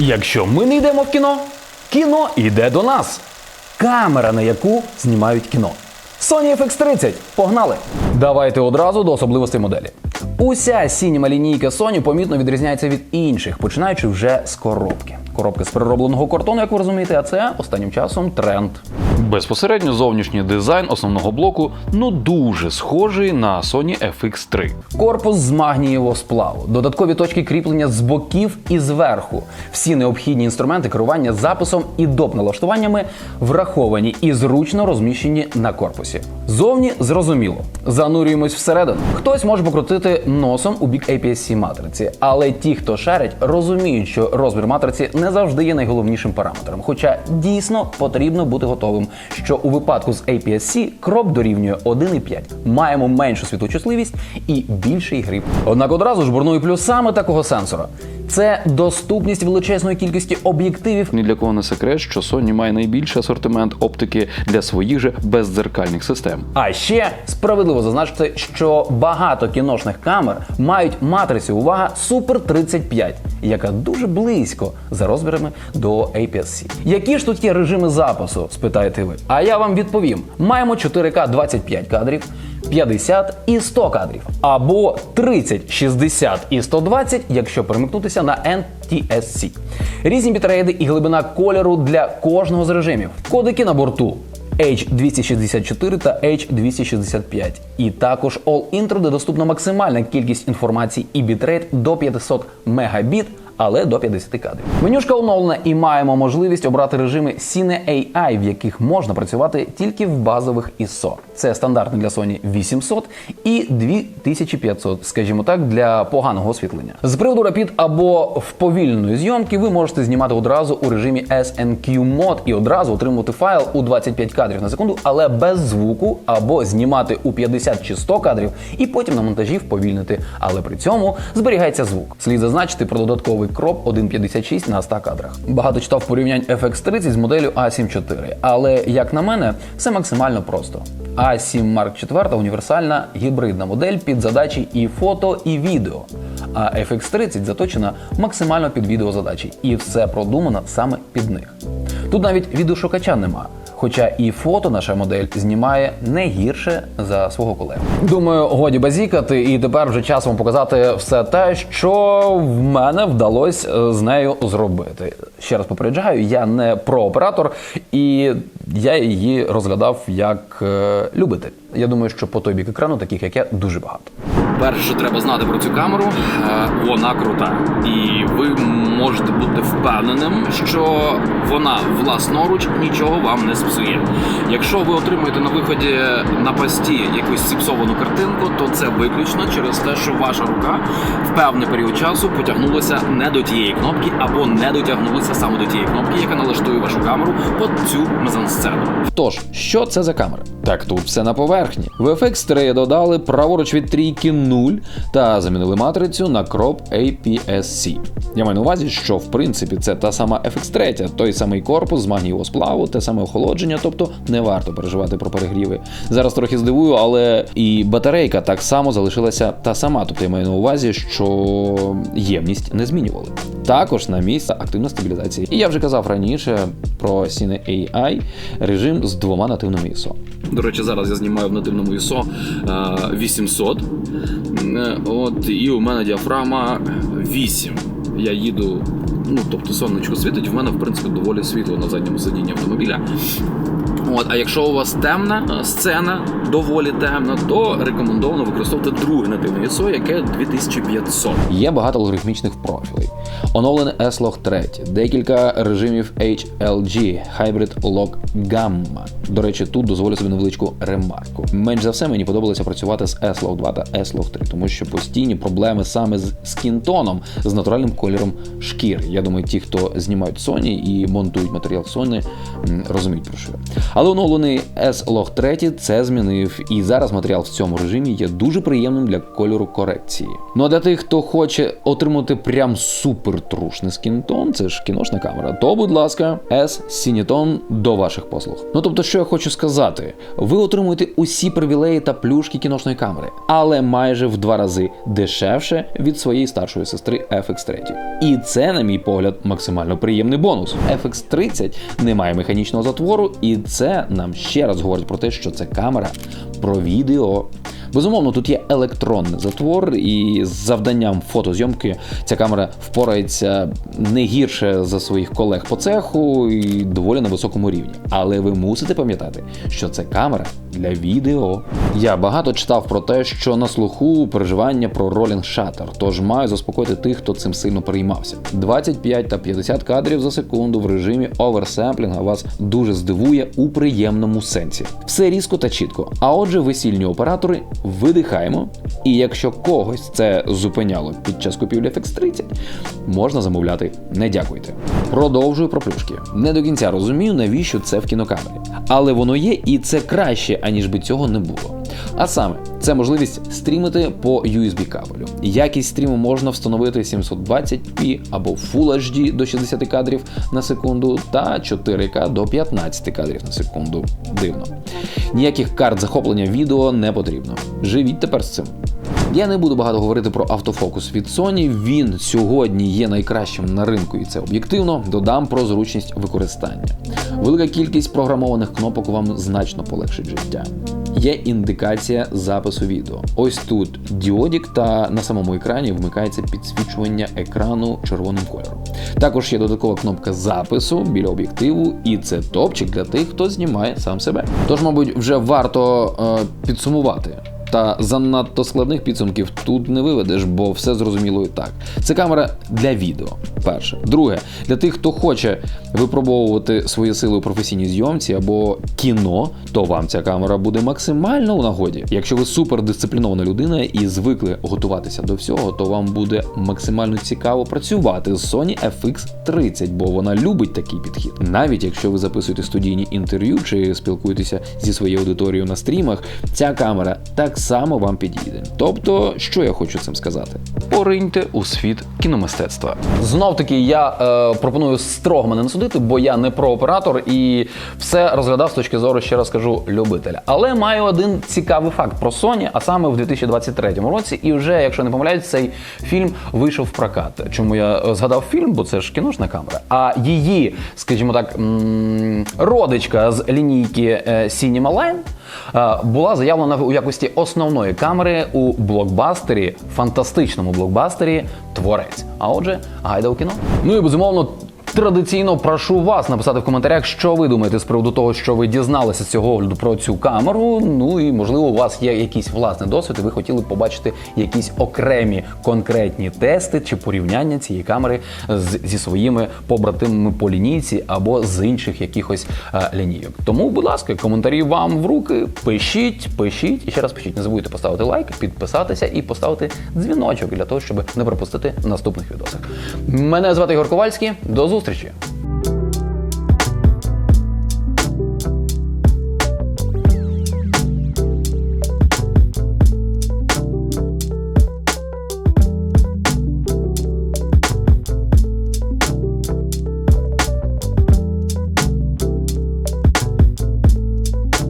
Якщо ми не йдемо в кіно, кіно йде до нас. Камера, на яку знімають кіно. Sony FX30. Погнали! Давайте одразу до особливостей моделі. Уся сініма лінійка Sony помітно відрізняється від інших, починаючи вже з коробки. Коробки з переробленого картону, як ви розумієте, а це останнім часом тренд. Безпосередньо зовнішній дизайн основного блоку ну дуже схожий на Sony FX3. Корпус з магнієвого сплаву, додаткові точки кріплення з боків і зверху. Всі необхідні інструменти керування записом і доп налаштуваннями враховані і зручно розміщені на корпусі. Зовні зрозуміло. Занурюємось всередину. Хтось може покрутити носом у бік APS-C матриці, але ті, хто шарять, розуміють, що розмір матриці не завжди є найголовнішим параметром. Хоча дійсно потрібно бути готовим, що у випадку з APS-C кроп дорівнює 1,5. Маємо меншу світочутливість і більший гріб. Однак одразу ж бурную плюсами такого сенсора. Це доступність величезної кількості об'єктивів Ні для кого не секрет, що Sony має найбільший асортимент оптики для своїх же бездзеркальних систем. А ще справедливо зазначити, що багато кіношних камер мають матрицю увага Super 35, яка дуже близько за розмірами до APS-C. Які ж тут є режими запису? спитаєте ви. А я вам відповім: маємо 4К 25 кадрів. 50 і 100 кадрів, або 30, 60 і 120, якщо перемикнутися на NTSC. Різні бітрейди і глибина кольору для кожного з режимів. Кодики на борту H264 та H265. І також All Intro, де доступна максимальна кількість інформації і бітрейт до 500 мегабіт, але до 50 кадрів. Менюшка оновлена і маємо можливість обрати режими Cine AI, в яких можна працювати тільки в базових ISO. Це стандартний для Sony 800 і 2500, скажімо так, для поганого освітлення. З приводу Rapid або вповільненої зйомки ви можете знімати одразу у режимі SNQ Mode і одразу отримувати файл у 25 кадрів на секунду, але без звуку, або знімати у 50 чи 100 кадрів і потім на монтажі вповільнити. Але при цьому зберігається звук. Слід зазначити про додатковий кроп 1.56 на 100 кадрах. Багато читав порівнянь FX30 з моделлю A7 IV, але як на мене, все максимально просто. A7 Mark IV універсальна гібридна модель під задачі і фото, і відео. А FX30 заточена максимально під відеозадачі, і все продумано саме під них. Тут навіть відеошукача нема. Хоча і фото наша модель знімає не гірше за свого колегу. Думаю, годі базікати, і тепер вже час вам показати все те, що в мене вдалося е, з нею зробити. Ще раз попереджаю, я не прооператор, і я її розглядав як е, любитель. Я думаю, що по той бік екрану, таких як я, дуже багато. Перше, що треба знати про цю камеру, е, вона крута. І ви можете бути впевненим, що вона власноруч нічого вам не спсує. Якщо ви отримуєте на виході на пості якусь зіпсовану картинку, то це виключно через те, що ваша рука в певний період часу потягнулася не до тієї кнопки або не дотягнулася саме до тієї кнопки, яка налаштує вашу камеру під цю мезансцену. Тож, що це за камера? Так тут все на поверхні. В FX3 додали праворуч від трійки 0 та замінили матрицю на кроп APS-C. Я маю на увазі, що в принципі це та сама FX3, той самий корпус з магнієвого сплаву, те саме охолодження, тобто не варто переживати про перегріви. Зараз трохи здивую, але і батарейка так само залишилася та сама. Тобто я маю на увазі, що ємність не змінювали. Також на місце активна стабілізація. І я вже казав раніше про Cine AI режим з двома нативними ISO. До речі, зараз я знімаю в нативному ISO е, 800. Е, От, і у мене діафрагма 8. Я їду, ну тобто сонечко світить, в мене в принципі доволі світло на задньому сидінні автомобіля. От, а якщо у вас темна е, сцена, доволі темна, то рекомендовано використовувати друге нативне ISO, яке 2500. Є багато алгоритмічних профілей. Оновлений S-Log 3, декілька режимів HLG, Hybrid Log Gamma. До речі, тут дозволю собі невеличку ремарку. Менш за все мені подобалося працювати з S-Log 2 та S-Log 3, тому що постійні проблеми саме з скінтоном, з натуральним кольором шкіри. Я думаю, ті, хто знімають Sony і монтують матеріал Sony, розуміють про що. Але оновлений S-Log 3 це змінив, і зараз матеріал в цьому режимі є дуже приємним для кольору корекції. Ну а для тих, хто хоче отримати прям супер трушний скінтон, це ж кіношна камера, то, будь ласка, S Cineton до ваших послуг. Ну тобто, що я хочу сказати, ви отримуєте усі привілеї та плюшки кіношної камери, але майже в два рази дешевше від своєї старшої сестри FX3. І це, на мій погляд, максимально приємний бонус. FX30 не має механічного затвору, і це нам ще раз говорить про те, що це камера про відео. Безумовно, тут є електронний затвор, і з завданням фотозйомки ця камера впорається не гірше за своїх колег по цеху і доволі на високому рівні. Але ви мусите пам'ятати, що це камера для відео. Я багато читав про те, що на слуху переживання про ролінг шаттер, тож маю заспокоїти тих, хто цим сильно переймався. 25 та 50 кадрів за секунду в режимі оверсемплінга вас дуже здивує у приємному сенсі. Все різко та чітко. А отже, весільні оператори видихаємо. І якщо когось це зупиняло під час купівлі FX30, можна замовляти. Не дякуйте. Продовжую про плюшки. Не до кінця розумію, навіщо це в кінокамері. Але воно є, і це краще, аніж би цього не було. А саме, це можливість стрімити по USB кабелю. Якість стріму можна встановити 720p або Full HD до 60 кадрів на секунду та 4К до 15 кадрів на секунду. Дивно. Ніяких карт захоплення відео не потрібно. Живіть тепер з цим. Я не буду багато говорити про автофокус від Sony. Він сьогодні є найкращим на ринку, і це об'єктивно. Додам про зручність використання. Велика кількість програмованих кнопок вам значно полегшить життя. Є індикація запису відео. Ось тут діодік, та на самому екрані вмикається підсвічування екрану червоним кольором. Також є додаткова кнопка запису біля об'єктиву, і це топчик для тих, хто знімає сам себе. Тож, мабуть, вже варто е, підсумувати. Та занадто складних підсумків тут не виведеш, бо все зрозуміло і так. Це камера для відео. Перше. Друге, для тих, хто хоче випробовувати свої сили у професійній зйомці або кіно, то вам ця камера буде максимально у нагоді. Якщо ви супердисциплінована людина і звикли готуватися до всього, то вам буде максимально цікаво працювати з Sony FX30, бо вона любить такий підхід. Навіть якщо ви записуєте студійні інтерв'ю чи спілкуєтеся зі своєю аудиторією на стрімах, ця камера так само вам підійде. Тобто, що я хочу цим сказати? Пориньте у світ кіномистецтва. Знов таки, я е, пропоную строго мене не судити, бо я не прооператор і все розглядав з точки зору, ще раз кажу, любителя. Але маю один цікавий факт про Sony, а саме в 2023 році. І вже, якщо не помиляюсь, цей фільм вийшов в прокат. Чому я е, згадав фільм? Бо це ж кіношна камера. А її, скажімо так, родичка з лінійки е, Cinema Line була заявлена у якості основної камери у блокбастері, фантастичному блокбастері Творець. А отже, гайда у кіно. Ну і безумовно. Традиційно прошу вас написати в коментарях, що ви думаєте з приводу того, що ви дізналися з цього огляду про цю камеру. Ну і можливо, у вас є якийсь власний досвід, і ви хотіли побачити якісь окремі конкретні тести чи порівняння цієї камери з, зі своїми побратимами по лінійці або з інших якихось е, лінійок. Тому, будь ласка, коментарі вам в руки. Пишіть, пишіть і ще раз пишіть. Не забудьте поставити лайк, підписатися і поставити дзвіночок для того, щоб не пропустити наступних відосів. Мене звати Ігор Ковальський. До зустрічі!